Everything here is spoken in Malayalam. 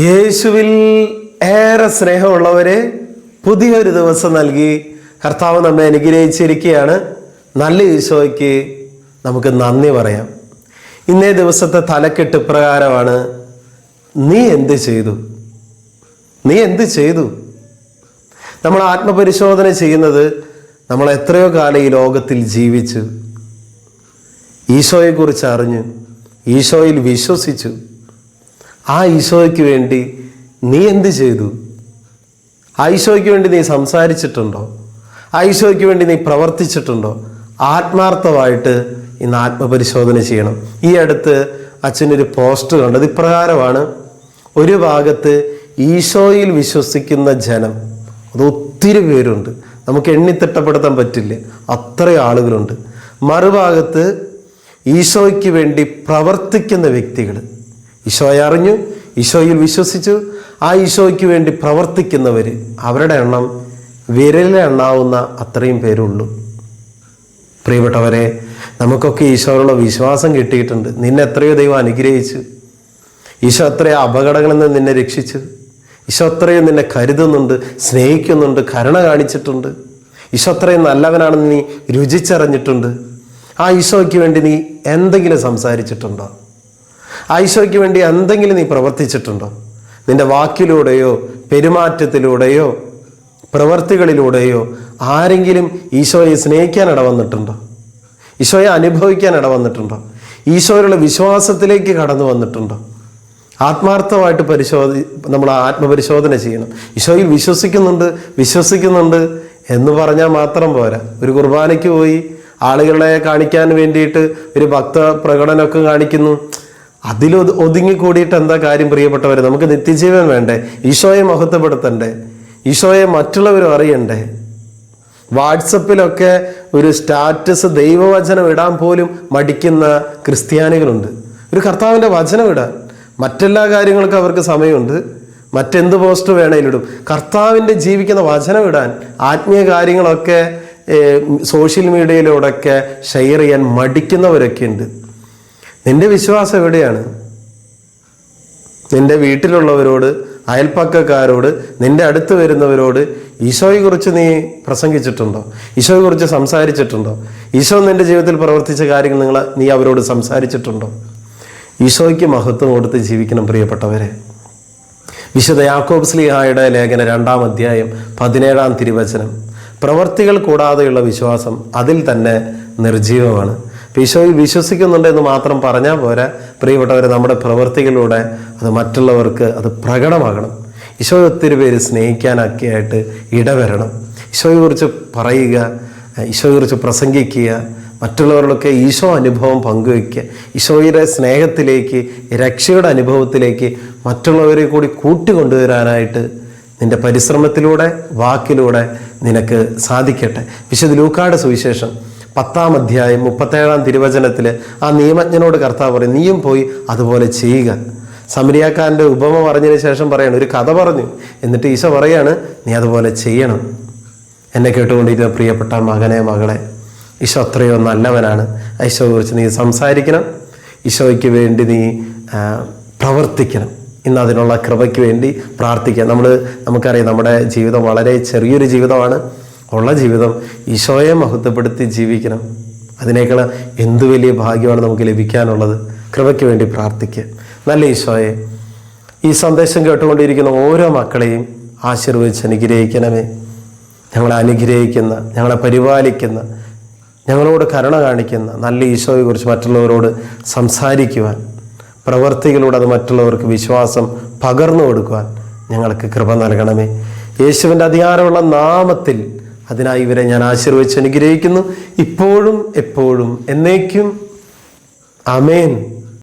യേശുവിൽ ഏറെ സ്നേഹമുള്ളവരെ പുതിയൊരു ദിവസം നൽകി കർത്താവ് നമ്മെ അനുഗ്രഹിച്ചിരിക്കുകയാണ്. നല്ല ഈശോയ്ക്ക് നമുക്ക് നന്ദി പറയാം. ഇന്നേ ദിവസത്തെ തലക്കെട്ട് പ്രകാരമാണ് നീ എന്ത് ചെയ്തു? നീ എന്ത് ചെയ്തു? നമ്മൾ ആത്മപരിശോധന ചെയ്യുന്നത് നമ്മൾ എത്രയോ കാലം ഈ ലോകത്തിൽ ജീവിച്ചു. ഈശോയെക്കുറിച്ച് അറിഞ്ഞു ഈശോയിൽ വിശ്വസിച്ചു. ആ ഈശോയ്ക്ക് വേണ്ടി നീ എന്ത് ചെയ്തു? ആ ഈശോയ്ക്ക് വേണ്ടി നീ സംസാരിച്ചിട്ടുണ്ടോ? ആ ഈശോയ്ക്ക് വേണ്ടി നീ പ്രവർത്തിച്ചിട്ടുണ്ടോ? ആത്മാർത്ഥമായിട്ട് ഇന്ന് ആത്മപരിശോധന ചെയ്യണം. ഈ അടുത്ത് അച്ഛനൊരു പോസ്റ്റ് കണ്ടത് ഇപ്രകാരമാണ്. ഒരു ഭാഗത്ത് ഈശോയിൽ വിശ്വസിക്കുന്ന ജനം അത് ഒത്തിരി പേരുണ്ട്. നമുക്ക് എണ്ണിത്തിട്ടപ്പെടുത്താൻ പറ്റില്ല. അത്രയും ആളുകളുണ്ട്. മറുഭാഗത്ത് ഈശോയ്ക്ക് വേണ്ടി പ്രവർത്തിക്കുന്ന വ്യക്തികൾ ഈശോയെ അറിഞ്ഞു ഈശോയിൽ വിശ്വസിച്ചു. ആ ഈശോയ്ക്ക് വേണ്ടി പ്രവർത്തിക്കുന്നവർ അവരുടെ എണ്ണം വിരലിൽ എണ്ണാവുന്ന അത്രയും പേരുള്ളൂ. പ്രിയപ്പെട്ടവരെ നമുക്കൊക്കെ ഈശോയുള്ള വിശ്വാസം കിട്ടിയിട്ടുണ്ട്. നിന്നെ എത്രയോ ദൈവം അനുഗ്രഹിച്ചു. ഈശോ എത്രയോ അപകടങ്ങളിൽ നിന്ന് നിന്നെ രക്ഷിച്ചു. ഈശോ അത്രയും നിന്നെ കരുതുന്നുണ്ട് സ്നേഹിക്കുന്നുണ്ട് കരുണ കാണിച്ചിട്ടുണ്ട്. ഈശോ അത്രയും നല്ലവനാണെന്ന് നീ രുചിച്ചറിഞ്ഞിട്ടുണ്ട്. ആ ഈശോയ്ക്ക് വേണ്ടി നീ എന്തെങ്കിലും സംസാരിച്ചിട്ടുണ്ടോ? ഈശോയ്ക്ക് വേണ്ടി എന്തെങ്കിലും നീ പ്രവർത്തിച്ചിട്ടുണ്ടോ? നിന്റെ വാക്കിലൂടെയോ പെരുമാറ്റത്തിലൂടെയോ പ്രവർത്തികളിലൂടെയോ ആരെങ്കിലും ഈശോയെ സ്നേഹിക്കാൻ ഇടവന്നിട്ടുണ്ടോ? ഈശോയെ അനുഭവിക്കാൻ ഇടവന്നിട്ടുണ്ടോ? ഈശോയിലുള്ള വിശ്വാസത്തിലേക്ക് കടന്നു വന്നിട്ടുണ്ടോ? ആത്മാർത്ഥമായിട്ട് പരിശോധി നമ്മൾ ആത്മപരിശോധന ചെയ്യണം. ഈശോയിൽ വിശ്വസിക്കുന്നുണ്ട് വിശ്വസിക്കുന്നുണ്ട് എന്ന് പറഞ്ഞാൽ മാത്രം പോരാ. ഒരു കുർബാനയ്ക്ക് പോയി ആളുകളെ കാണിക്കാൻ വേണ്ടിയിട്ട് ഒരു ഭക്ത പ്രകടനമൊക്കെ കാണിക്കുന്നു. അതിൽ ഒതു- ഒതുങ്ങിക്കൂടിയിട്ട് എന്താ കാര്യം പ്രിയപ്പെട്ടവർ നമുക്ക് നിത്യജീവൻ വേണ്ടേ? ഈശോയെ മഹത്വപ്പെടുത്തണ്ടേ? ഈശോയെ മറ്റുള്ളവരും അറിയണ്ടേ? വാട്സപ്പിലൊക്കെ ഒരു സ്റ്റാറ്റസ് ദൈവവചനം ഇടാൻ പോലും മടിക്കുന്ന ക്രിസ്ത്യാനികളുണ്ട്. ഒരു കർത്താവിന്റെ വചനം ഇടാൻ. മറ്റെല്ലാ കാര്യങ്ങൾക്കും അവർക്ക് സമയമുണ്ട്. മറ്റെന്ത് പോസ്റ്റ് വേണേലും ഇടും കർത്താവിന്റെ ജീവിക്കുന്ന വചനം ഇടാൻ ആത്മീയ കാര്യങ്ങളൊക്കെ സോഷ്യൽ മീഡിയയിലൂടെയൊക്കെ ഷെയർ ചെയ്യാൻ മടിക്കുന്നവരൊക്കെ ഉണ്ട് നിന്റെ വിശ്വാസം എവിടെയാണ്? നിന്റെ വീട്ടിലുള്ളവരോട് അയൽപ്പക്കക്കാരോട് നിന്റെ അടുത്ത് വരുന്നവരോട് ഈശോയെക്കുറിച്ച് നീ പ്രസംഗിച്ചിട്ടുണ്ടോ? ഈശോയെക്കുറിച്ച് സംസാരിച്ചിട്ടുണ്ടോ? ഈശോ നിന്റെ ജീവിതത്തിൽ പ്രവർത്തിച്ച കാര്യങ്ങൾ നിങ്ങൾ നീ അവരോട് സംസാരിച്ചിട്ടുണ്ടോ? ഈശോയ്ക്ക് മഹത്വം കൊടുത്ത് ജീവിക്കണം പ്രിയപ്പെട്ടവരെ. വിശുദ്ധ യാക്കോബ് സ്ലിഹായുടെ ലേഖന രണ്ടാം അധ്യായം പതിനേഴാം തിരുവചനം. പ്രവർത്തികൾ കൂടാതെയുള്ള വിശ്വാസം അതിൽ തന്നെ നിർജീവമാണ് ഈശോയിൽ വിശ്വസിക്കുന്നുണ്ടെന്ന് മാത്രം പറഞ്ഞാൽ പോരാ. പ്രിയപ്പെട്ടവർ നമ്മുടെ പ്രവൃത്തികളിലൂടെ അത് മറ്റുള്ളവർക്ക് അത് പ്രകടമാകണം. ഈശോയെ ഒത്തിരി പേര് സ്നേഹിക്കാനൊക്കെ ആയിട്ട് ഇടവരണം ഈശോയെക്കുറിച്ച് പറയുക ഈശോയെക്കുറിച്ച് പ്രസംഗിക്കുക മറ്റുള്ളവരിലൊക്കെ ഈശോ അനുഭവം പങ്കുവയ്ക്കുക ഈശോയുടെ സ്നേഹത്തിലേക്ക് രക്ഷയുടെ അനുഭവത്തിലേക്ക് മറ്റുള്ളവരെ കൂടി കൂട്ടിക്കൊണ്ടുവരാനായിട്ട് നിന്റെ പരിശ്രമത്തിലൂടെ വാക്കിലൂടെ നിനക്ക് സാധിക്കട്ടെ. വിശുദ്ധ ലൂക്കാട് സുവിശേഷം പത്താം അധ്യായം മുപ്പത്തേഴാം തിരുവചനത്തിൽ ആ നിയമജ്ഞനോട് കർത്താവ് പറയും നീയും പോയി അതുപോലെ ചെയ്യുക. സമരിയാക്കാരന്റെ ഉപമ പറഞ്ഞതിന് ശേഷം പറയണം ഒരു കഥ പറഞ്ഞു. എന്നിട്ട് ഈശോ പറയാണ് നീ അതുപോലെ ചെയ്യണം. എന്നെ കേട്ടുകൊണ്ടിരിക്കുന്ന പ്രിയപ്പെട്ട മകനെ മകളെ ഈശോ അത്രയോ നല്ലവനാണ്. ഈശോയെ കുറിച്ച് നീ സംസാരിക്കണം. ഈശോയ്ക്ക് വേണ്ടി നീ പ്രവർത്തിക്കണം. ഇന്ന് അതിനുള്ള കൃപയ്ക്ക് വേണ്ടി പ്രാർത്ഥിക്കുക നമ്മൾ നമുക്കറിയാം നമ്മുടെ ജീവിതം വളരെ ചെറിയൊരു ജീവിതമാണ്. ഉള്ള ജീവിതം ഈശോയെ മഹത്വപ്പെടുത്തി ജീവിക്കണം. അതിനേക്കാൾ എന്തു വലിയ ഭാഗ്യമാണ് നമുക്ക് ലഭിക്കാനുള്ളത്? കൃപയ്ക്ക് വേണ്ടി പ്രാർത്ഥിക്കുക. നല്ല ഈശോയെ ഈ സന്ദേശം കേട്ടുകൊണ്ടിരിക്കുന്ന ഓരോ മക്കളെയും ആശീർവദിച്ച് അനുഗ്രഹിക്കണമേ. ഞങ്ങളെ അനുഗ്രഹിക്കുന്ന ഞങ്ങളെ പരിപാലിക്കുന്ന ഞങ്ങളോട് കരുണ കാണിക്കുന്ന നല്ല ഈശോയെക്കുറിച്ച് മറ്റുള്ളവരോട് സംസാരിക്കുവാൻ പ്രവർത്തികളോട് അത് മറ്റുള്ളവർക്ക് വിശ്വാസം പകർന്നു കൊടുക്കുവാൻ ഞങ്ങൾക്ക് കൃപ നൽകണമേ. യേശുവിന്റെ അധികാരമുള്ള നാമത്തിൽ അതിനായി ഇവരെ ഞാൻ ആശീർവദിച്ച് അനുഗ്രഹിക്കുന്നു. ഇപ്പോഴും എപ്പോഴും എന്നേക്കും. അമേൻ